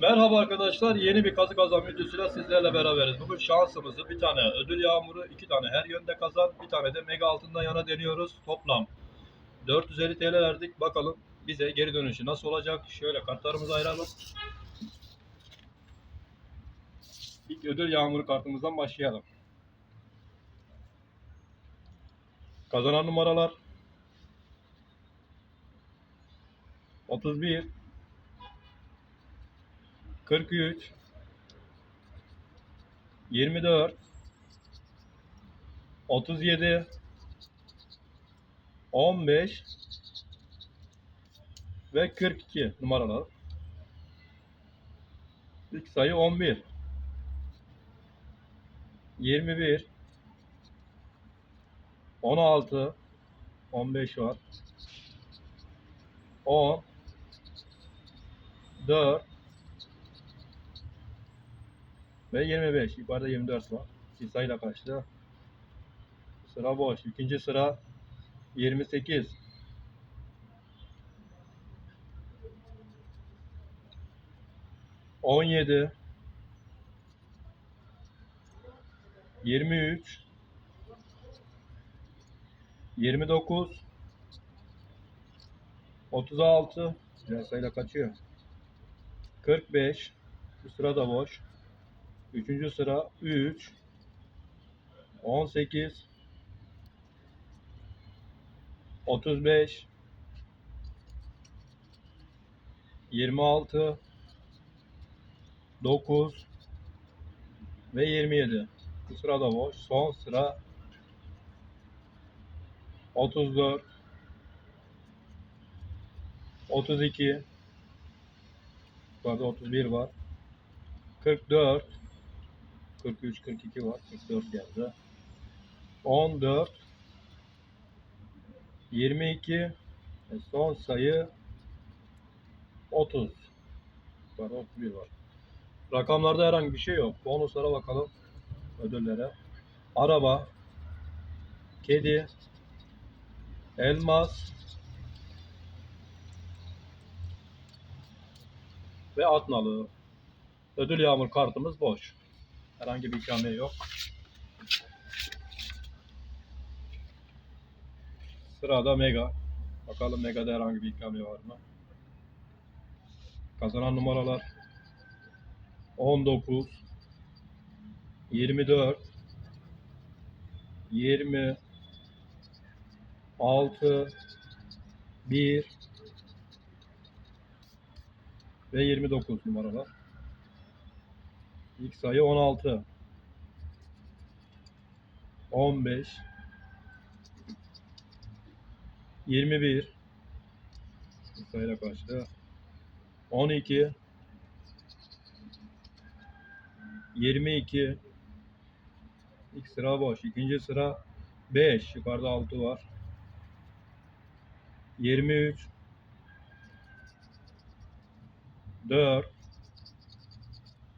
Merhaba arkadaşlar. Yeni bir kazı kazan videosuyla sizlerle beraberiz. Bugün şansımızı bir tane ödül yağmuru, iki tane her yönde kazan, bir tane de mega altından yana deniyoruz. Toplam 450 TL verdik. Bakalım bize geri dönüşü nasıl olacak? Şöyle kartlarımızı ayıralım. İlk ödül yağmuru kartımızdan başlayalım. Kazanan numaralar 31 43 24 37 15 ve 42 numaralar. İlk sayı 11 21 16 15 var. 10 4 ve 25. Yukarıda 24 var. Bir sayıyla kaçtı? Sıra boş. İkinci sıra 28. On yedi, yirmi üç, yirmi dokuz, otuz altı, biraz sayıyla kaçıyor. Kırk beş, bu sıra da boş. Üçüncü sıra 3 18 35 26 9 ve 27. Bu sıra da boş. Son sıra 34 32 Yukarıda 31 var. 44 43 42 var. 44 geldi. 14 22 ve son sayı 30. Yukarıda 31 var. Rakamlarda herhangi bir şey yok. Bonuslara bakalım. Ödüllere. Araba, kedi, elmas ve at nalı. Ödül yağmur kartımız boş. Herhangi bir ikramiye yok. Sırada Mega. Bakalım Mega'da herhangi bir ikramiye var mı? Kazanan numaralar 19 24 20 6 1 ve 29 numaralar. İlk sayı 16. 15 21 Bu sayıyla kaçtı? 12 22 İlk sıra boş. İkinci sıra 5. Yukarıda 6 var. 23 4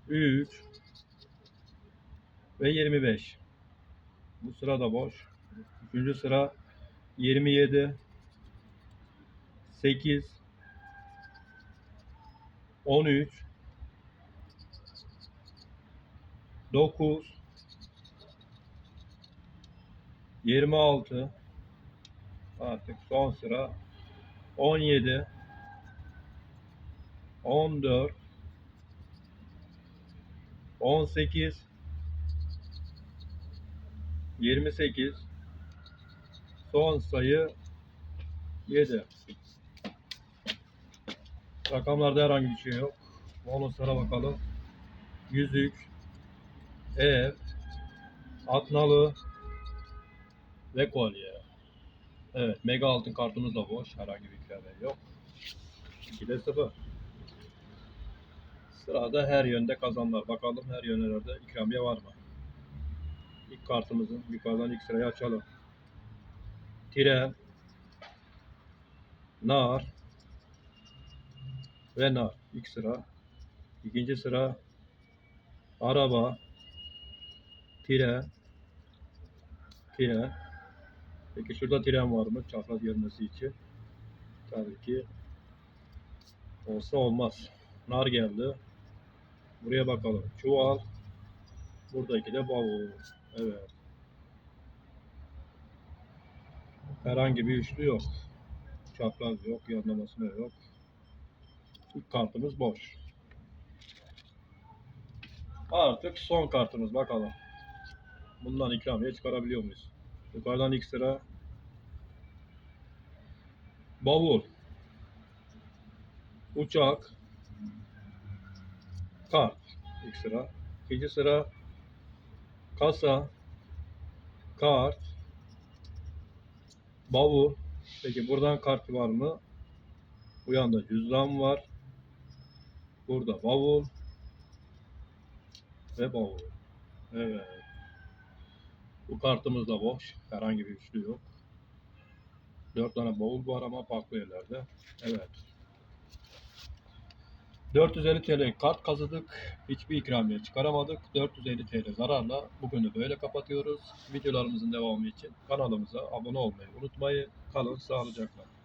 3 ve 25. Bu sıra da boş. Üçüncü sıra 27 8 13 9 26 artık son sıra 17 14 18 28 son sayı 7 rakamlarda herhangi bir şey yok. Bonuslara bakalım. yüzük ev atnalı ve kolye. Evet mega altın kartımız da boş. Herhangi bir ikramiye yok. 2'de 0 Sırada her yönde kazanlar. Bakalım her yönlerde ikramiye var mı? İlk kartımızın yukarıdan ilk sırayı açalım. Tire, nar ve nar. İlk sıra. İkinci sıra araba, tire, tire. Peki şurada tren var mı? Çapraz görmesi için. Tabii ki olsa olmaz. Nar geldi. Buraya bakalım. Çuval. Buradaki de bavul. Evet. Herhangi bir üçlü yok. Çapraz yok, yanlamasına yok. İlk kartımız boş. Artık son kartımız bakalım. Bundan ikramiye çıkarabiliyor muyuz? Yukarıdan ilk sıra bavul, uçak, kart ilk sıra. İkinci sıra kasa, kart, bavul. Peki buradan kart var mı? Bu yanda cüzdan var. Burada bavul ve bavul. Evet. Bu kartımız da boş. Herhangi bir üçlü yok. Dört tane bavul var ama farklı yerlerde. Evet. 450 TL kart kazıdık. Hiçbir ikramiye çıkaramadık. 450 TL zararla bugünü böyle kapatıyoruz. Videolarımızın devamı için kanalımıza abone olmayı unutmayın. Kalın sağlıcakla.